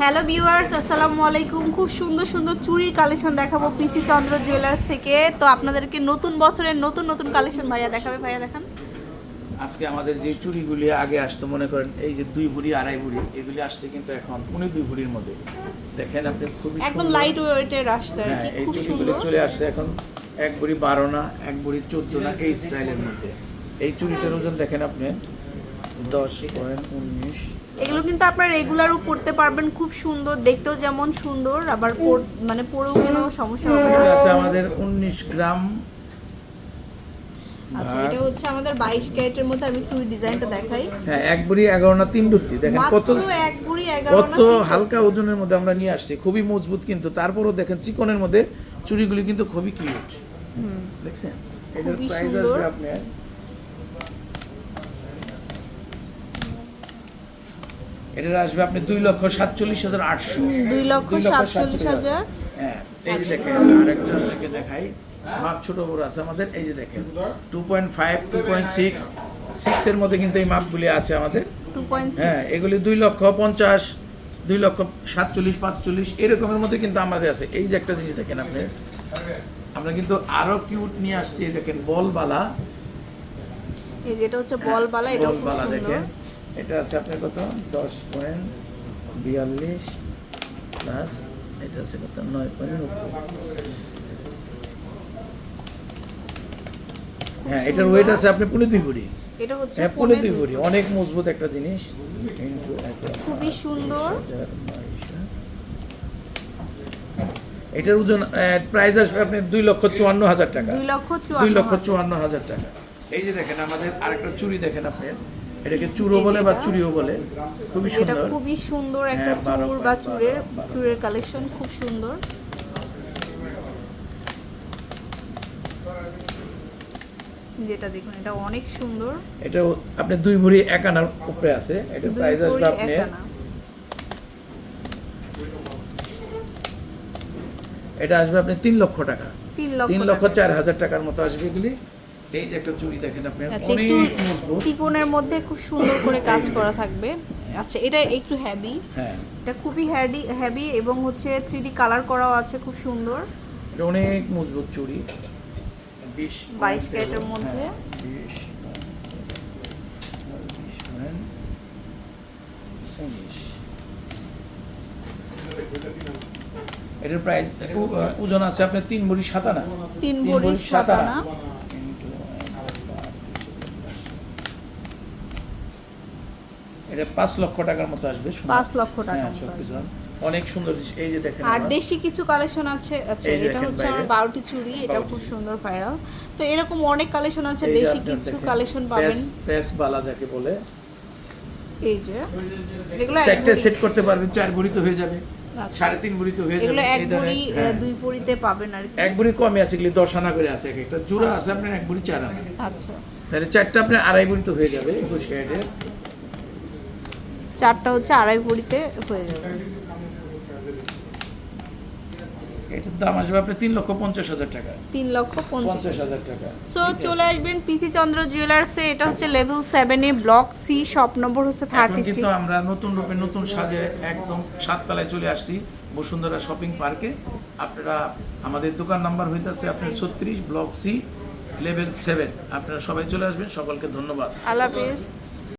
Hello viewers আসসালামু আলাইকুম। খুব সুন্দর সুন্দর চুড়ির কালেকশন দেখাবো পিসি চন্দ্র জুয়েলার্স থেকে। তো আপনাদেরকে নতুন বছরের নতুন নতুন কালেকশন ভাইয়া দেখাবে ভাইয়া দেখান। আজকে আমাদের যে চুড়িগুলি আগে আসতো মনে করেন এই যে দুই ভরি আড়াই ভরি এগুলি আসছে কিন্তু এখন পুনে দুই ভরির মধ্যে। দেখেন আপনি খুবই একদম লাইট ওয়েটের আসছে আর হ্যাঁ কি এই সুন্দর। চলে আসছে এখন এক ভরি বারো না এক ভরি চোদ্দ না এই স্টাইলের মধ্যে। এই চুড়িটার ওজন দেখেন আপনি দশ পয়েন্ট উনিশ এগুলো কিন্তু আপনারা রেগুলারও পড়তে পারবেন খুব সুন্দর দেখতেও যেমন সুন্দর আবার পর- মানে পরেও কোনো সমস্যা হবে না। আছে আমাদের উনিশ গ্রাম। আচ্ছা এটা হচ্ছে আমাদের বাইশ ক্যারেটের মধ্যে আমি চুড়ি ডিজাইনটা দেখাই। হ্যাঁ এক ভরি এগারো না তিন রুটি দেখেন কত এক বুড়ি এগারো কত না তিন হালকা ওজনের মধ্যে আমরা নিয়ে আসছি খুবই মজবুত কিন্তু। তারপরও দেখেন চিকনের মধ্যে চুড়িগুলি কিন্তু খুবই কিউট হুম। দেখছেন? এটার প্রাইস আসবে আপনার এটার আসবে আপনি দুই লক্ষ সাতচল্লিশ হাজার আটশো। দুই লক্ষ সাতচল্লিশ হাজার। হ্যাঁ এই যে দেখেন আরেকটা আপনাকে দেখাই। মাপ ছোট বড় আছে আমাদের এই যে দেখেন two point five two point six সিক্সের মধ্যে কিন্তু এই মাপগুলি আছে আমাদের। হ্যাঁ এগুলি দুই লক্ষ পঞ্চাশ দুই লক্ষ সাতচল্লিশ পাঁচচল্লিশ এরকমের মধ্যে কিন্তু আমাদের আছে। এই যে একটা জিনিস দেখেন আপনি আমরা কিন্তু আরও কিউট নিয়ে আসছি দেখেন বলবালা। এই যেটা হচ্ছে বলবালা এটা বলবালা দেখেন। এটা আছে আপনার কত? দশ পয়েন্ট বিয়াল্লিশ প্লাস এটা আছে কত? নয় পয়েন্ট হ্যাঁ এটার ওয়েট আছে আপনি পুনে দুই এটা হচ্ছে হ্যাঁ পুনে দুই ভরি। অনেক মজবুত একটা জিনিস। ইন্টু খুবই সুন্দর। এটার ওজন প্রাইস আসবে আপনি দুই লক্ষ চুয়ান্ন হাজার টাকা। দুই লক্ষ চুয়ান্ন হাজার। টাকা। এই যে দেখেন আমাদের আরেকটা চুরি দেখেন আপনি। এটাকে এই বলে বা। চুড়িও বলে খুবই সুন্দর। এটা খুবই সুন্দর একটা হ্যাঁ, চুর বা চুরের চুরের কালেকশন খুব সুন্দর। যেটা দেখুন এটা অনেক সুন্দর। এটা আপনি দুই ভরি এক আনার উপরে আছে দুই প্রাইস আসবে আপনি এটা আসবে আপনি তিন লক্ষ টাকা। তিন লক্ষ। চার হাজার টাকার মতো আসবে এগুলি। এই যে একটা চুড়ি দেখেন আপনি আচ্ছা অনেক মজবুত। চিকনের মধ্যে খুব সুন্দর করে কাজ করা থাকবে। আচ্ছা এটা একটু হ্যাভি হ্যাঁ। এটা খুবই হ্যাডি হ্যাভি এবং হচ্ছে থ্রি কালার করাও আছে খুব সুন্দর। এটা অনেক মজবুত চুড়ি। বিশ 22 ক্যারেটের মধ্যে। হ্যাঁ, বিশ পয়েন্ট উনিশ। এটার প্রাইস ওজন আছে আপনার তিন ভরি সাতানা। তিন ভরি সাতানা। এটা পাঁচ লক্ষ টাকার মতো আসবে পাঁচ লক্ষ টাকার হ্যাঁ। অনেক সুন্দর জিনিস। এই যে দেখেন আর দেশি কিছু কালেকশন আছে। আচ্ছা এটা হচ্ছে আমার বারোটি চুড়ি এটা খুব সুন্দর ভাইরাল তো এরকম অনেক কালেকশন আছে দেশি কিছু কালেকশন পাবেন। প্যাস- বালা যাকে বলে। এই যে এগুলো চারটে সেট করতে পারবেন চার ভরি তো হয়ে যাবে। আচ্ছা। সাড়ে তিন ভরি তো হয়ে যাবে। এক হ্যাঁ। দুই ভরিতে পাবেন আর এক ভরি কমে আছে এগুলি দশ আনা করে আছে এক একটা। জোড়া আছে আপনার এক চার আনা। আচ্ছা। তাহলে চারটা আপনার আড়াই ভরি তো হয়ে যাবে একুশ ক্যারেটের। চারটা হচ্ছে আড়াই ভরিতে হয়ে যাবে। এটার দাম আসবে আপনার তিন লক্ষ পঞ্চাশ হাজার টাকা। তিন লক্ষ পঞ্চাশ হাজার। টাকা। সো চলে আসবেন পিসি চন্দ্র জুয়েলার্সে এটা হচ্ছে লেভেল সেভেনে ব্লক সি শপ নম্বর হচ্ছে এখন থার্টি কিন্তু আমরা নতুন রূপে নতুন সাজে একদম সাততলায় চলে আসছি বসুন্ধরা শপিং পার্কে আপনারা আমাদের দোকান নাম্বার হইতেছে আপনার ছত্রিশ ব্লক সি লেভেল সেভেন আপনারা সবাই চলে আসবেন। সকলকে ধন্যবাদ। আল্লাহ হাফেজ।